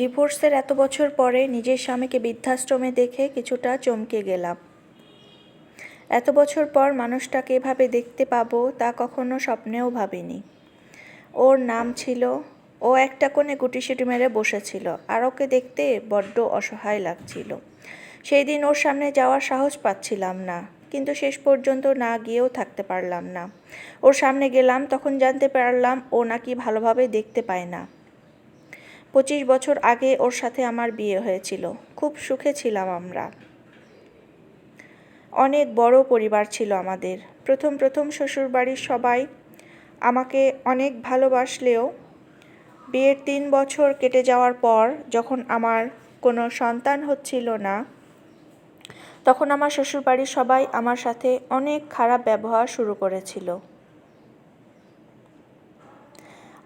ডিভোর্সের এত বছর পরে নিজের স্বামীকে বৃদ্ধাশ্রমে দেখে কিছুটা চমকে গেলাম। এত বছর পর মানুষটাকে এভাবে দেখতে পাবো তা কখনো স্বপ্নেও ভাবিনি। ওর নাম ছিল, ও একটা কোণে গুটিসুটি মেরে বসেছিল আর ওকে দেখতে বড্ড অসহায় লাগছিল। সেই দিন ওর সামনে যাওয়ার সাহস পাচ্ছিলাম না, কিন্তু শেষ পর্যন্ত না গিয়েও থাকতে পারলাম না। ওর সামনে গেলাম, তখন জানতে পারলাম ও নাকি ভালোভাবে দেখতে পায় না। পঁচিশ বছর আগে ওর সাথে আমার বিয়ে হয়েছিল। খুব সুখে ছিলাম আমরা। অনেক বড় পরিবার ছিল আমাদের। প্রথম প্রথম শ্বশুরবাড়ির সবাই আমাকে অনেক ভালোবাসলেও বিয়ের তিন বছর কেটে যাওয়ার পর যখন আমার কোনো সন্তান হচ্ছিল না, তখন আমার শ্বশুরবাড়ির সবাই আমার সাথে অনেক খারাপ ব্যবহার শুরু করেছিল।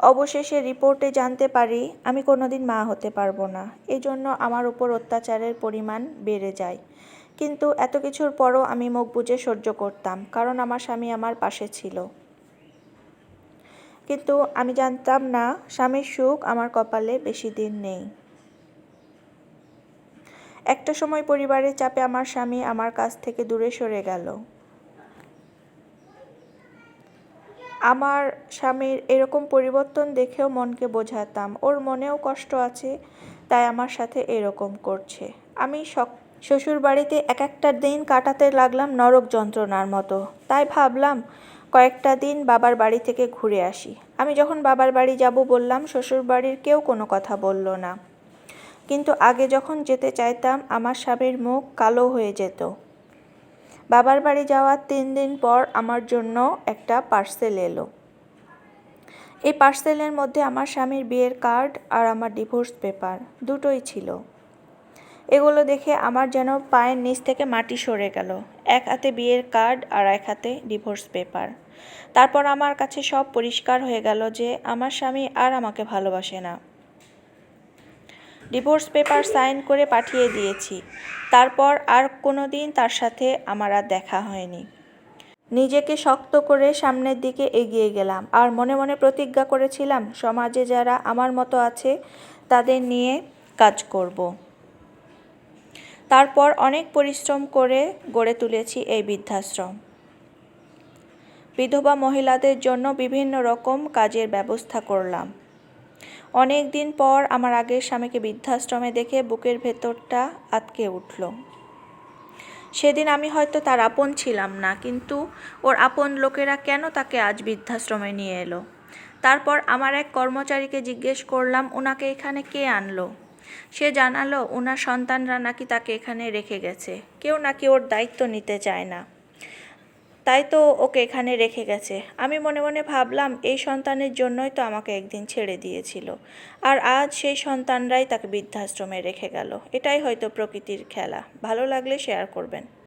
অবশেষে রিপোর্টে জানতে পারি, আমি কোনোদিন মা হতে পারব না। এই জন্য আমার উপর অত্যাচারের পরিমাণ বেড়ে যায়। কিন্তু এত কিছুর পরও আমি মুখ বুজে সহ্য করতাম, কারণ আমার স্বামী আমার পাশে ছিল। কিন্তু আমি জানতাম না, স্বামীর সুখ আমার কপালে বেশি দিন নেই। একটা সময় পরিবারের চাপে আমার স্বামী আমার কাছ থেকে দূরে সরে গেল। আমার স্বামীর এরকম পরিবর্তন দেখেও মনকে বোঝাতাম। ওর মনেও কষ্ট আছে, তাই আমার সাথে এরকম করছে। আমি শ্বশুর বাড়িতে এক একটা দিন কাটাতে লাগলাম নরক যন্ত্রণার মতো। তাই ভাবলাম, কয়েকটা দিন বাবার বাড়ি থেকে ঘুরে আসি। আমি যখন বাবার বাড়ি যাব বললাম শ্বশুর বাড়ির কেউ কোনো কথা বলল না। কিন্তু আগে যখন যেতে চাইতাম, আমার স্বামীর মুখ কালো হয়ে যেত। বাবার বাড়ি যাওয়ার তিন দিন পর আমার জন্য একটা পার্সেল এলো। এই পার্সেলের মধ্যে আমার স্বামীর বিয়ের কার্ড আর আমার ডিভোর্স পেপার দুটোই ছিল। এগুলো দেখে আমার যেন পায়ের নিচ থেকে মাটি সরে গেল। এক হাতে বিয়ের কার্ড আর এক হাতে ডিভোর্স পেপার। তারপর আমার কাছে সব পরিষ্কার হয়ে গেল যে আমার স্বামী আর আমাকে ভালোবাসে না। ডিভোর্স পেপার সাইন করে পাঠিয়ে দিয়েছি। তারপর আর কোনো দিন তার সাথে আমার আর দেখা হয়নি। নিজেকে শক্ত করে সামনের দিকে এগিয়ে গেলাম। আর মনে মনে প্রতিজ্ঞা করেছিলাম, সমাজে যারা আমার মতো আছে তাদের নিয়ে কাজ করব। তারপর অনেক পরিশ্রম করে গড়ে তুলেছি এই বৃদ্ধাশ্রম। বিধবা মহিলাদের জন্য বিভিন্ন রকম কাজের ব্যবস্থা করলাম। অনেক দিন পর আমার আগের স্বামীকে বৃদ্ধাশ্রমে দেখে বুকের ভেতরটা আটকে উঠল। সেদিন আমি হয়তো তার আপন ছিলাম না, কিন্তু ওর আপন লোকেরা কেন তাকে আজ বৃদ্ধাশ্রমে নিয়ে এলো? তারপর আমার এক কর্মচারীকে জিজ্ঞেস করলাম, ওনাকে এখানে কে আনলো? সে জানালো, ওনার সন্তানরা নাকি তাকে এখানে রেখে গেছে। কেউ নাকি ওর দায়িত্ব নিতে চায় না। তাই তো ওকে এখানে রেখে গেছে। আমি মনে মনে ভাবলাম, এই সন্তানের জন্যই তো আমাকে একদিন ছেড়ে দিয়েছিল। আর আজ সেই সন্তানরাই তাকে বৃদ্ধাশ্রমে রেখে গেল। এটাই হয়তো প্রকৃতির খেলা। ভালো লাগলে শেয়ার করবেন।